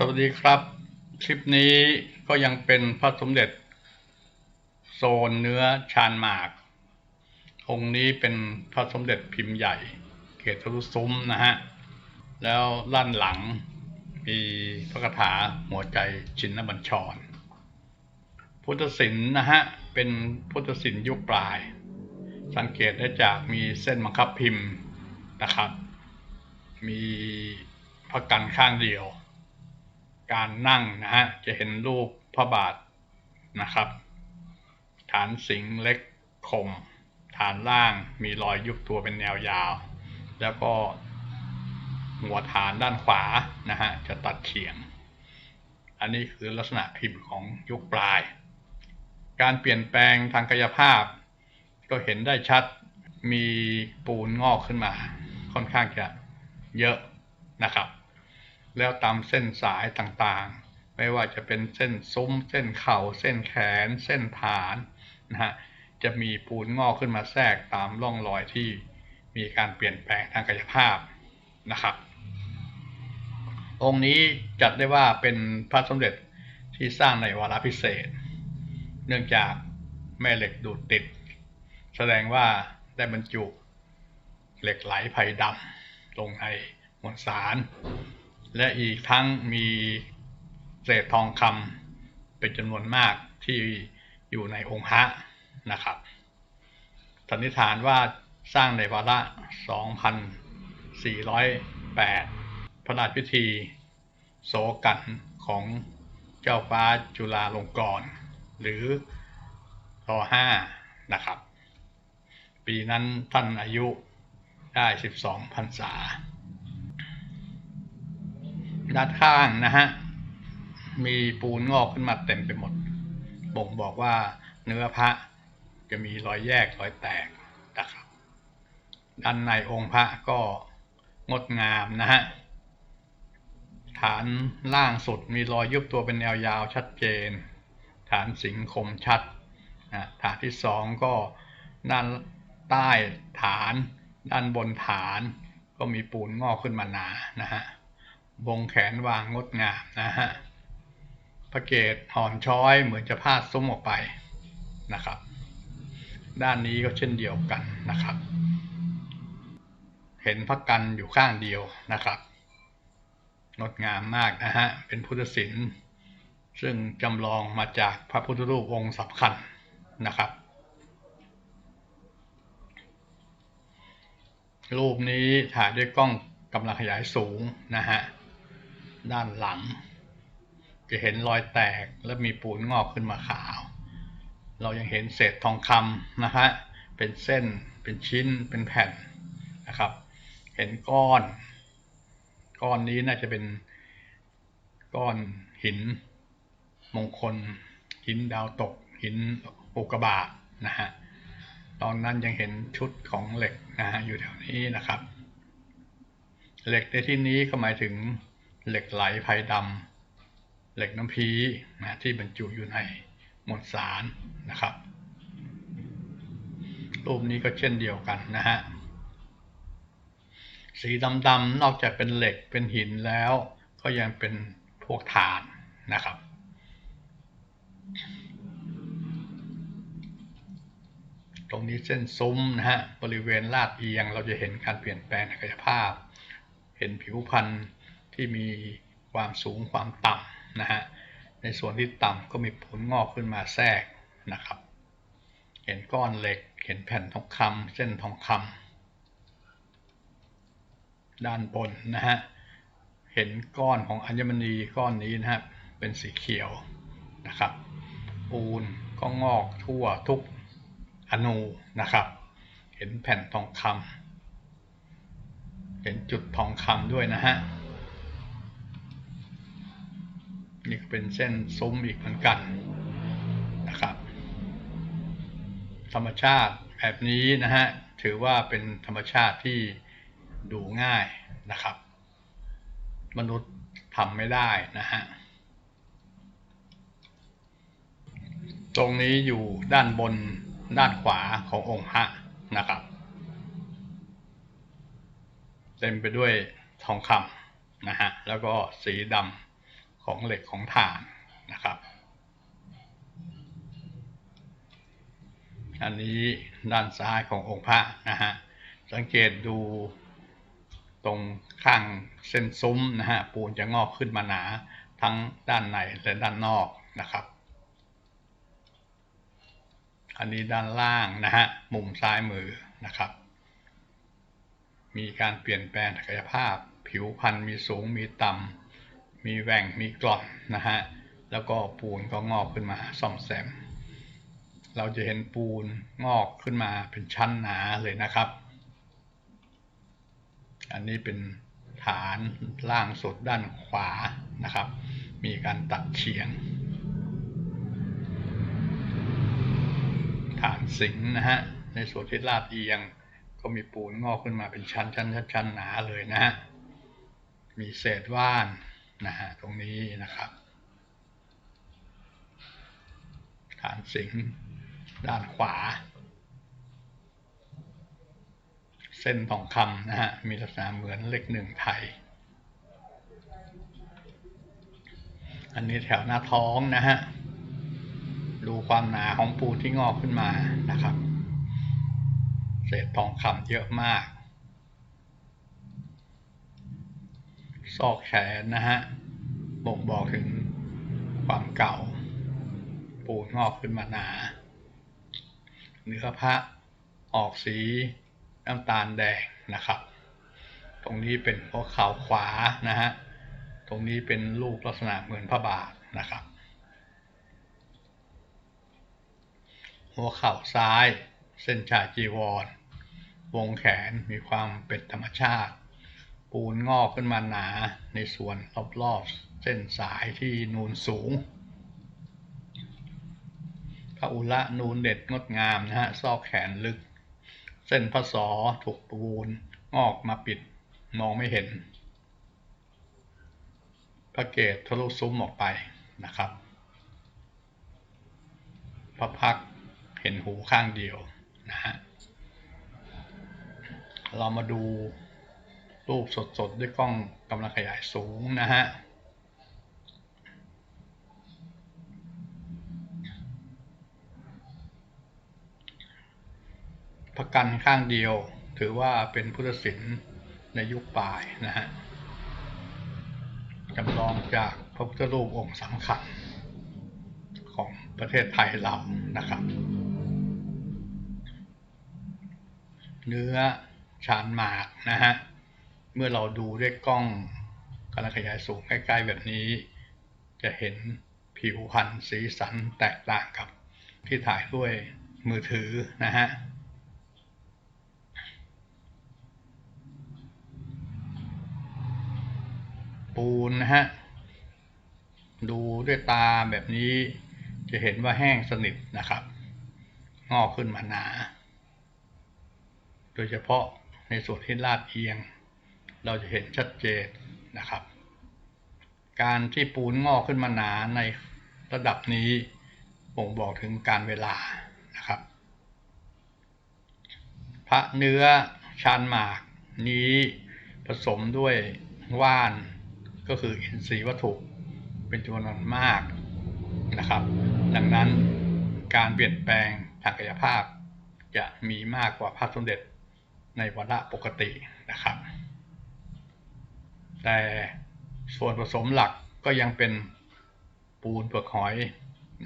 สวัสดีครับ คลิปนี้ก็ยังเป็นพระสมเด็จ โซนเนื้อชานหมาก องค์นี้เป็นพระสมเด็จพิมพ์ใหญ่เกศรุซุ้มนะฮะ แล้วด้านหลังมีพระคาถาหัวใจชินบัญชร พุทธศิลป์นะฮะ เป็นพุทธศิลป์ยุคปลาย สังเกตได้จากมีเส้นบังคับพิมพ์นะครับ มีพระกันข้างเดียว การนั่งนะฮะจะเห็นรูปพระบาทนะครับ ฐานสิงเล็กคม ฐานล่างมีรอยยุบตัวเป็นแนวยาว แล้วก็หัวฐานด้านขวานะฮะจะตัดเฉียง อันนี้คือลักษณะพิมพ์ของยุคปลาย การเปลี่ยนแปลงทางกายภาพ ก็เห็นได้ชัดมีปูนงอกขึ้นมา ค่อนข้างจะเยอะนะครับ แล้วตามเส้นสายต่างๆ ไม่ว่าจะเป็นเส้นซุ้ม เส้นเข่า เส้นแขน เส้นฐานนะฮะจะมีปูนงอกขึ้นมาแทรกตามร่องรอยที่มีการเปลี่ยนแปลงทางกายภาพนะครับ องค์นี้จัดได้ว่าเป็นพระสมเด็จที่สร้างในวาระพิเศษ เนื่องจากแม่เหล็กดูดติด แสดงว่าได้บรรจุเหล็กไหลไผ่ดำลงในมวลสาร และอีกทั้งมีเศษทองคำเป็นจำนวนมากที่อยู่ในองค์พระนะครับสันนิษฐานว่าสร้างในวาระ 2408 พระราชพิธี โสกันของเจ้าฟ้าจุฬาลงกรณ์หรือร5นะครับ ปีนั้นท่านอายุได้ 12พรรษา ด้านข้างนะฮะ มีปูนงอกขึ้นมาเต็มไปหมด บ่งบอกว่าเนื้อพระจะมีรอยแยกรอยแตกนะครับ ด้านในองค์พระก็งดงามนะฮะ ฐานล่างสุดมีรอยยุบตัวเป็นแนวยาวชัดเจน ฐานสิงคมชัดนะฐานที่สองก็ด้านใต้ฐาน ด้านบนฐาน ก็มีปูนงอกขึ้นมาหนานะฮะ วงแขนวางงดงามนะฮะพระเกศห่อนช้อยเหมือนจะพาดซุ้มออกไปนะครับ ด้านนี้ก็เช่นเดียวกันนะครับ เห็นพระกันอยู่ข้างเดียวนะครับงดงามมากนะฮะเป็นพุทธศิลป์ซึ่งจำลองมาจากพระพุทธรูปองค์สำคัญนะครับ รูปนี้ถ่ายด้วยกล้องกำลังขยายสูงนะฮะ ด้านหลัง จะเห็นรอยแตกและมีปูนงอกขึ้นมาขาว เรายังเห็นเศษทองคำนะฮะเป็นเส้นเป็นชิ้นเป็นแผ่นนะครับ เห็นก้อน ก้อนนี้น่าจะเป็นก้อนหินมงคล หินดาวตก หินอุกกาบาตนะฮะตอนนั้นยังเห็นชุดของเหล็กนะฮะอยู่แถวนี้นะครับ เหล็กในที่นี้ก็หมายถึง เหล็กไหลไพดำเหล็กน้ำพีนะที่บรรจุอยู่ในมวลสารนะครับ รูปนี้ก็เช่นเดียวกันนะฮะสีดำๆนอกจากเป็นเหล็กเป็นหินแล้ว ก็ยังเป็นพวกฐานนะครับ ตรงนี้เส้นซุ้มนะฮะบริเวณลาดเอียงเราจะเห็นการเปลี่ยนแปลงทางกายภาพ เห็นผิวพรรณ ที่มีความสูงความต่ำนะฮะในส่วนที่ต่ำก็มีผลงอกขึ้นมาแทรกนะครับ เห็นก้อนเหล็กเห็นแผ่นทองคำเส้นทองคำด้านบนนะฮะเห็นก้อนของอัญมณีก้อนนี้นะฮะเป็นสีเขียวนะครับ ปูนก็งอกทั่วทุกอนูนะครับ เห็นแผ่นทองคำเห็นจุดทองคำด้วยนะฮะ นี่ก็เป็นเส้นซุ้มอีกเหมือนกันนะครับ ธรรมชาติแบบนี้นะฮะถือว่าเป็นธรรมชาติที่ดูง่ายนะครับ มนุษย์ทำไม่ได้นะฮะตรงนี้อยู่ด้านบนด้านขวาขององค์พระนะครับ เต็มไปด้วยทองคำนะฮะแล้วก็สีดำ ของเหล็กของถ่านนะครับ อันนี้ด้านซ้ายขององค์พระนะฮะ สังเกตดูตรงข้างเส้นซุ้มนะฮะ ปูนจะงอกขึ้นมาหนาทั้งด้านในและด้านนอกนะครับ อันนี้ด้านล่างนะฮะ มุมซ้ายมือนะครับ มีการเปลี่ยนแปลงศักยภาพ ผิวพันธุ์มีสูงมีต่ำ มีแหว่งมีกร่อนนะฮะแล้วก็ปูนก็งอกขึ้นมาซ่อมแซม เราจะเห็นปูนงอกขึ้นมาเป็นชั้นหนาเลยนะครับ อันนี้เป็นฐานล่างสุดด้านขวานะครับ มีการตัดเฉียง ฐานสิงนะฮะในส่วนที่ลาดเอียงก็มีปูนงอกขึ้นมาเป็นชั้นชั้นชั้นชั้นหนาเลยนะฮะมีเศษว่าน นะฮะตรงนี้นะครับฐานสิงด้านขวา เส้นทองคำนะฮะมีลักษณะเหมือนเลขหนึ่งไทย อันนี้แถวหน้าท้องนะฮะดูความหนาของปูที่งอกขึ้นมานะครับ เศษทองคำเยอะมาก ซอกแขนนะฮะบ่งบอกถึงความเก่า ปูนงอกขึ้นมาหนา เนื้อพระออกสีน้ำตาลแดงนะครับ ตรงนี้เป็นหัวเข่าขวานะฮะ ตรงนี้เป็นรูปลักษณะเหมือนพระบาทนะครับ หัวเข่าซ้าย เส้นชายจีวร วงแขนมีความเป็นธรรมชาติ ปูนงอกขึ้นมาหนาในส่วนรอบๆเส้นสายที่นูนสูงพระอุระนูนเด็ดงดงามนะฮะ ซอกแขนลึก เส้นพระศอถูกปูนงอกมาปิดมองไม่เห็น พระเกศทะลุซุ้มออกไปนะครับ พระพักเห็นหูข้างเดียวนะฮะ เรามาดู รูปสดๆ ด้วยกล้องกำลังขยายสูงนะฮะพระกันข้างเดียวถือว่าเป็นพุทธศิลป์ในยุคปลายนะฮะจำลองจากพระพุทธรูปองค์สำคัญของประเทศไทยเรานะครับ เนื้อชานหมากนะฮะ เมื่อเราดูด้วยกล้องกำลังขยายสูงใกล้ๆแบบนี้ จะเห็นผิวพรรณสีสันแตกต่างกับที่ถ่ายด้วยมือถือนะฮะปูนนะฮะดูด้วยตาแบบนี้จะเห็นว่าแห้งสนิทนะครับ งอกขึ้นมาหนา โดยเฉพาะในส่วนที่ลาดเอียง เราจะเห็นชัดเจนนะครับ การที่ปูนงอกขึ้นมาหนาในระดับนี้บ่งบอกถึงการเวลานะครับ พระเนื้อชานหมากนี้ผสมด้วยว่านก็คืออินทรีย์วัตถุเป็นจำนวนมากนะครับ ดังนั้นการเปลี่ยนแปลงทางกายภาพจะมีมากกว่าพระสมเด็จในวาระปกตินะครับ แต่ส่วนผสมหลักก็ยังเป็นปูนเปลือกหอย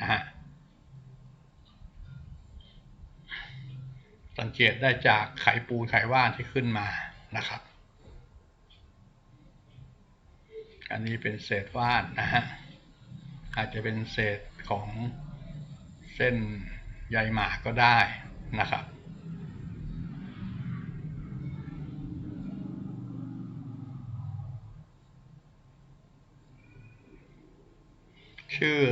นะฮะสังเกตได้จากไขปูนไขว่านที่ขึ้นมานะครับ อันนี้เป็นเศษว่านนะฮะ อาจจะเป็นเศษของเส้นใยหมากก็ได้นะครับ ชื่อ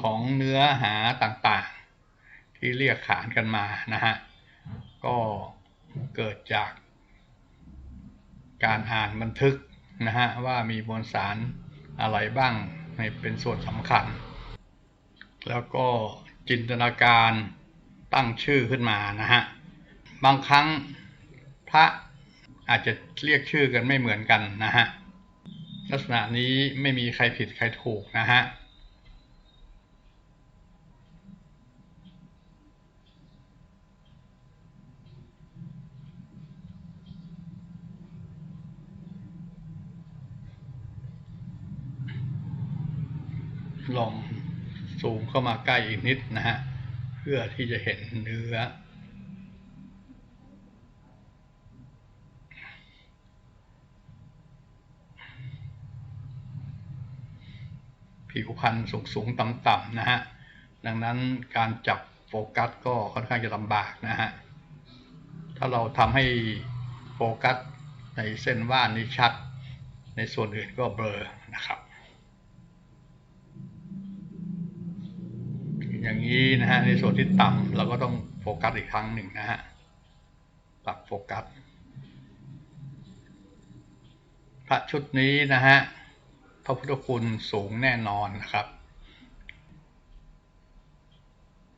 ของเนื้อหาต่างๆ ที่เรียกขานกันมานะฮะ ก็เกิดจากการอ่านบันทึกนะฮะว่ามีมวลสารอะไรบ้างในเป็นส่วนสำคัญ แล้วก็จินตนาการตั้งชื่อขึ้นมานะฮะ บางครั้งพระอาจจะเรียกชื่อกันไม่เหมือนกันนะฮะลักษณะนี้ไม่มีใครผิดใครถูกนะฮะ ลองซูมเข้ามาใกล้อีกนิดนะฮะ เพื่อที่จะเห็นเนื้อ ผิวพรรณสูงสูงต่ำต่ำๆนะฮะ ดังนั้นการจับโฟกัสก็ค่อนข้างจะลำบากนะฮะ ถ้าเราทำให้โฟกัสในเส้นว่านนี้ชัด ในส่วนอื่นก็เบลอนะครับ อย่างนี้นะฮะในส่วนที่ต่ำเราก็ต้องโฟกัสอีกครั้งหนึ่งนะฮะปรับโฟกัสพระชุดนี้นะฮะพระพุทธคุณสูงแน่นอนนะครับ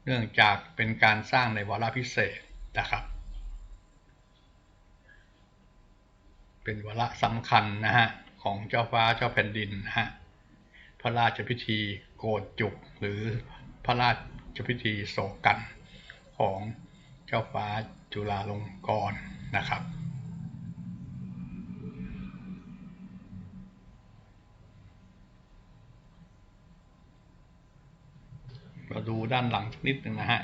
เนื่องจากเป็นการสร้างในวาระพิเศษนะครับ เป็นวาระสำคัญนะฮะของเจ้าฟ้าเจ้าแผ่นดินนะฮะพระราชพิธีโกนจุกหรือ พระราชพิธีโศกกันของเจ้าฟ้าจุฬาลงกรณ์นะครับมาดูด้านหลังสักนิดหนึ่งนะฮะ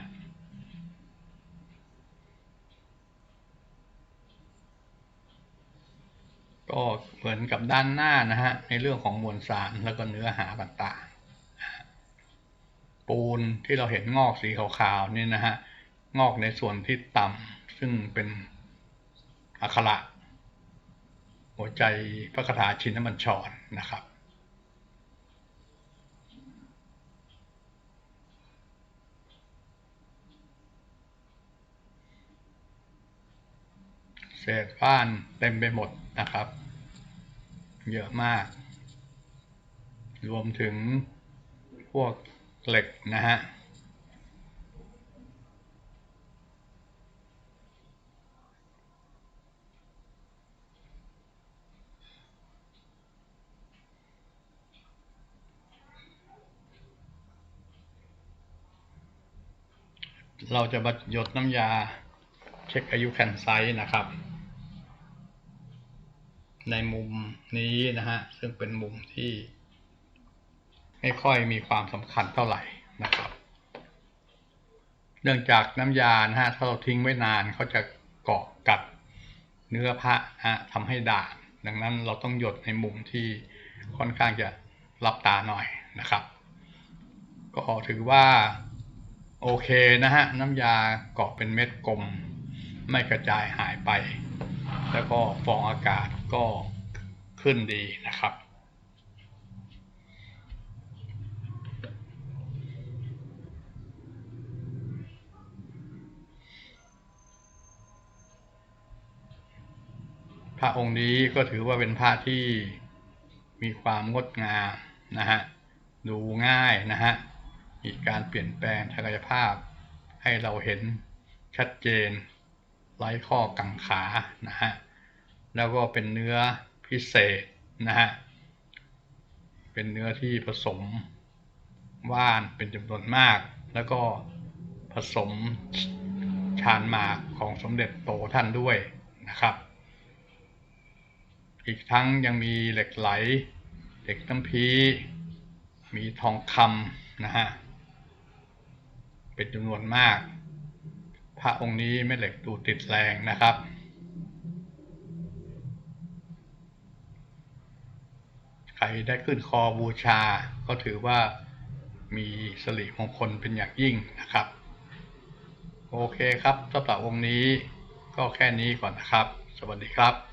ก็เหมือนกับด้านหน้านะฮะในเรื่องของมวลสารแล้วก็เนื้อหาต่าง ปูนที่เราเห็นงอกสีขาวๆนี่นะฮะงอกในส่วนที่ต่ำซึ่งเป็นอักขระหัวใจพระคาถาชินบัญชรนะครับ เศษฟ้านเต็มไปหมดนะครับ เยอะมาก รวมถึงพวก เหล็กนะฮะเราจะมาหยดน้ำยาเช็คอายุแคนไซต์นะครับ ในมุมนี้นะฮะ ซึ่งเป็นมุมที่ ไม่ค่อยมีความสำคัญเท่าไหร่นะครับเนื่องจากน้ำยานะฮะถ้าเราทิ้งไว้นานเขาจะเกาะกัดเนื้อพระฮะทำให้ด่างดังนั้นเราต้องหยดในมุมที่ค่อนข้างจะรับตาหน่อยนะครับ ก็ถือว่าโอเคนะฮะน้ำยาเกาะเป็นเม็ดกลม ไม่กระจายหายไป แล้วก็ฟองอากาศก็ขึ้นดีนะครับ พระองค์นี้ก็ถือว่าเป็นพระที่มีความงดงามนะฮะ ดูง่ายนะฮะ มีการเปลี่ยนแปลงศักายภาพ ให้เราเห็นชัดเจน ไร้ข้อกังขานะฮะ แล้วก็เป็นเนื้อพิเศษนะฮะ เป็นเนื้อที่ผสมว่านเป็นจำนวนมาก แล้วก็ผสมชานหมากของสมเด็จโตท่านด้วยนะครับ อีกทั้งยังมีเหล็กไหล เหล็กน้ำพีมีทองคำนะฮะ เป็นจำนวนมาก พระองค์นี้ไม่เหล็กดูติดแรงนะครับ ใครได้ขึ้นคอบูชา ก็ถือว่ามีสิริมงคลเป็นอย่างยิ่งนะครับ โอเคครับสำหรับองค์นี้ก็แค่นี้ก่อนนะครับ สวัสดีครับ